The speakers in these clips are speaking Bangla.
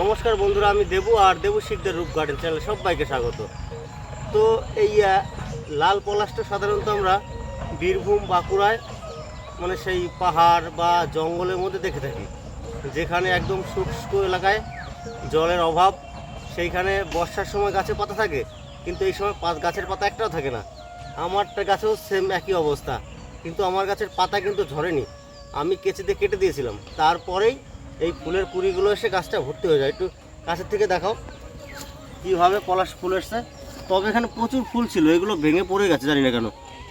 নমস্কার বন্ধুরা, আমি দেবু আর দেবু শিকদের রূপ গার্ডেন চ্যানেলে সবাইকে স্বাগত। তো এই লাল পলাশটা সাধারণত আমরা বীরভূম, বাঁকুড়ায় মানে সেই পাহাড় বা জঙ্গলের মধ্যে দেখে থাকি। যেখানে একদম শুষ্ক এলাকায় জলের অভাব, সেইখানে বর্ষার সময় গাছে পাতা থাকে, কিন্তু এই সময় গাছের পাতা একটাও থাকে না। আমারটা গাছেও সেম একই অবস্থা, কিন্তু আমার গাছের পাতা কিন্তু ঝরেনি। আমি কেচে দিয়ে কেটে দিয়েছিলাম। তারপরেই এই ফুলের কুড়িগুলো এসে গাছটা ভর্তি হয়ে যায়। একটু কাছের থেকে দেখাও কীভাবে পলাশ ফুল এসছে। তবে এখানে প্রচুর ফুল ছিল, এগুলো ভেঙে পড়ে গেছে, জানি না কেন।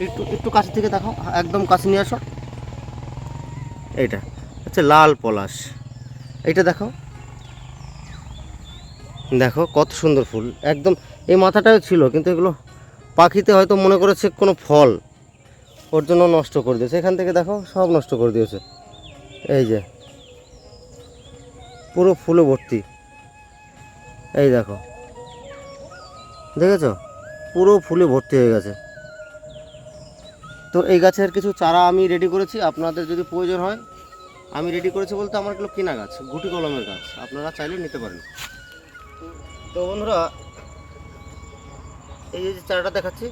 একটু একটু কাছে থেকে দেখাও, একদম কাছে নিয়ে আসো। এইটা আচ্ছা লাল পলাশ। এইটা দেখো দেখো, কত সুন্দর ফুল। একদম এই মাথাটাও ছিল, কিন্তু এগুলো পাখিতে হয়তো মনে করেছে কোনো ফল। ওর জন্য নষ্ট করে দিয়েছে। এখান থেকে দেখো সব নষ্ট করে দিয়েছে। এই যে পুরো ফুলে ভর্তি। এই দেখো। দেখেছ? পুরো ফুলে ভর্তি হয়ে গেছে। তো এই গাছের কিছু চারা আমি রেডি করেছি। আপনাদের যদি প্রয়োজন হয়, আমি রেডি করেছি বলতে আমার এগুলো কেনা গাছ, গুটি কলমের গাছ। আপনারা চাইলে নিতে পারেন। তো বন্ধুরা, এই যে চারাটা দেখাচ্ছি,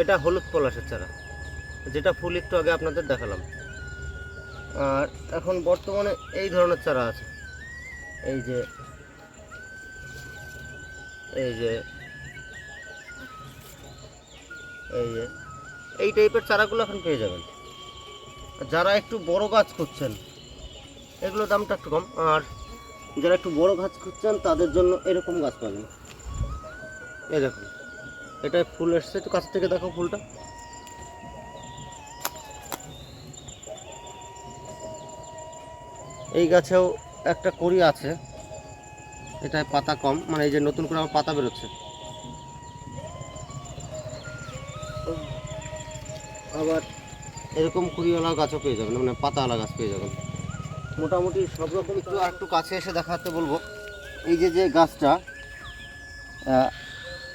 এটা হলুদ পলাশের চারা। যেটা ফুল একটু আগে আপনাদের দেখালাম। আর এখন বর্তমানে এই ধরনের চারা আছে। এই যে এই যে এই যে, এই টাইপের চারাগুলো এখন পেয়ে যাবেন। যারা একটু বড় গাছ খুঁজছেন এগুলোর দামটা একটু কম, আর যারা একটু বড় গাছ খুঁজছেন, তাদের জন্য এরকম গাছ পাবেন। এই দেখুন, এটা ফুল এসছে, একটু কাছ থেকে দেখো ফুলটা। এই গাছেও একটা কড়ি আছে। এটায় পাতা কম মানে এই যে নতুন করে আমার পাতা বেরোচ্ছে। আবার এরকম কুড়িওয়ালা গাছও পেয়ে যাবেন মানে পাতাওয়ালা গাছ পেয়ে যাবেন। মোটামুটি সব রকম একটু আর একটু কাছে এসে দেখাতে বলব। এই যে যে গাছটা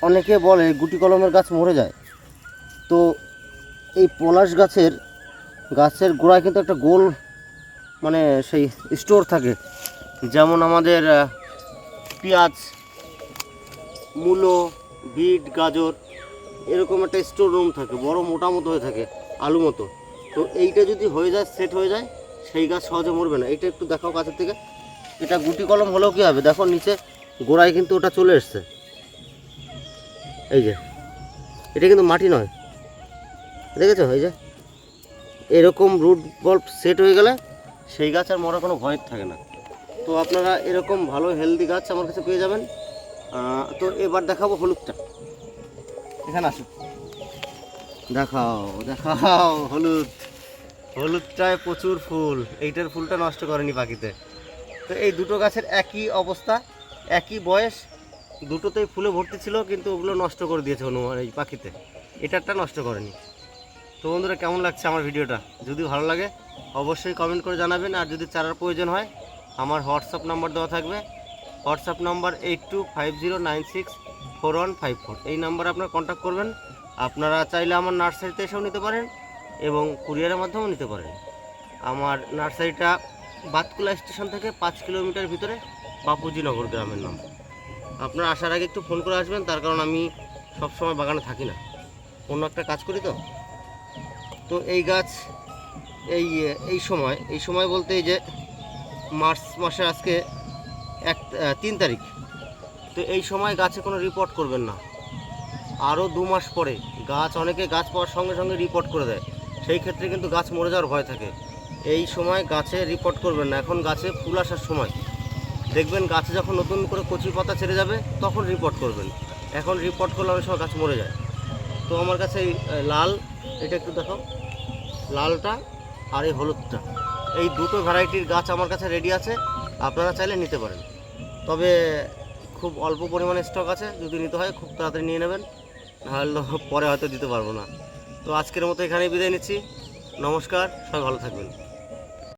অনেকে বলে গুটি কলমের গাছ মরে যায়। তো এই পলাশ গাছের গাছের গোড়ায় কিন্তু একটা গোল মানে সেই স্টোর থাকে। যেমন আমাদের পেঁয়াজ, মূলো, বিট, গাজর, এরকম একটা স্টোর রুম থাকে, বড় মোটা মতো হয়ে থাকে, আলু মতো। তো এইটা যদি হয়ে যায় সেট হয়ে যায়, সেই গাছ সহজে মরবে না। এটা একটু দেখাও কাছের থেকে। এটা গুটি কলম হলেও কী হবে? দেখো, নিচে গোড়ায় কিন্তু ওটা চলে এসছে। এই যে, এটা কিন্তু মাটি নয়। দেখেছ? এই যে, এরকম রুট বল্ব সেট হয়ে গেলে সেই গাছ আর মরার কোনো ভয় থাকে না। তো আপনারা এরকম ভালো হেলদি গাছ আমার কাছে পেয়ে যাবেন। তো এবার দেখাবো হলুদটা। এখানে আসো দেখাও দেখাও হলুদ। হলুদটায় প্রচুর ফুল। এইটার ফুলটা নষ্ট করেনি পাখিতে। তো এই দুটো গাছের একই অবস্থা, একই বয়স, দুটোতেই ফুলে ভর্তি ছিল, কিন্তু ওগুলো নষ্ট করে দিয়েছে হনুমান এই পাখিতে। এটারটা নষ্ট করেনি। তো বন্ধুরা, কেমন লাগছে আমার ভিডিওটা? যদি ভালো লাগে, অবশ্যই কমেন্ট করে জানাবেন, আর যদি চারার প্রয়োজন হয় আমার হোয়াটসঅ্যাপ নাম্বার দেওয়া থাকবে। WhatsApp number eight two five zero nine six four one five four এই নাম্বারে আপনারা কন্ট্যাক্ট করবেন। আপনারা চাইলে আমার নার্সারিতে এসেও নিতে পারেন এবং কুরিয়ারের মাধ্যমেও নিতে পারেন। আমার নার্সারিটা বাতকুলা স্টেশন থেকে পাঁচ কিলোমিটার ভিতরে বাপুজিনগর গ্রামের নাম। আপনারা আসার আগে একটু ফোন করে আসবেন, তার কারণ আমি সবসময় বাগানে থাকি না। অন্য একটা কাজ করি তো। তো এই গাছ এই এই সময় এই সময় বলতে এই যে মার্চ মাসের আজকে এক তিন তারিখ। তো এই সময় গাছে কোনো রিপোর্ট করবেন না। আরও দু মাস পরে গাছ, অনেকে গাছ পাওয়ার সঙ্গে সঙ্গে রিপোর্ট করে দেয়। সেই ক্ষেত্রে কিন্তু গাছ মরে যাওয়ার ভয় থাকে। এই সময় গাছে রিপোর্ট করবেন না। এখন গাছে ফুল আসার সময়। দেখবেন গাছে যখন নতুন করে কচি পাতা ছেড়ে যাবে, তখন রিপোর্ট করবেন। এখন রিপোর্ট করলে অনেক সময় গাছ মরে যায়। তো আমার কাছে এই লাল, এটা একটু দেখো লালটা আর এই হলুদটা। এই দুটো ভ্যারাইটির গাছ আমার কাছে রেডি আছে, আপনারা চাইলে নিতে পারেন। তবে খুব অল্প পরিমাণে স্টক আছে, যদি নিতে হয় খুব তাড়াতাড়ি নিয়ে নেবেন, নাহলে পরে হয়তো দিতে পারব না। তো আজকের মতো এখানেই বিদায় নিচ্ছি। নমস্কার, সবাই ভালো থাকবেন।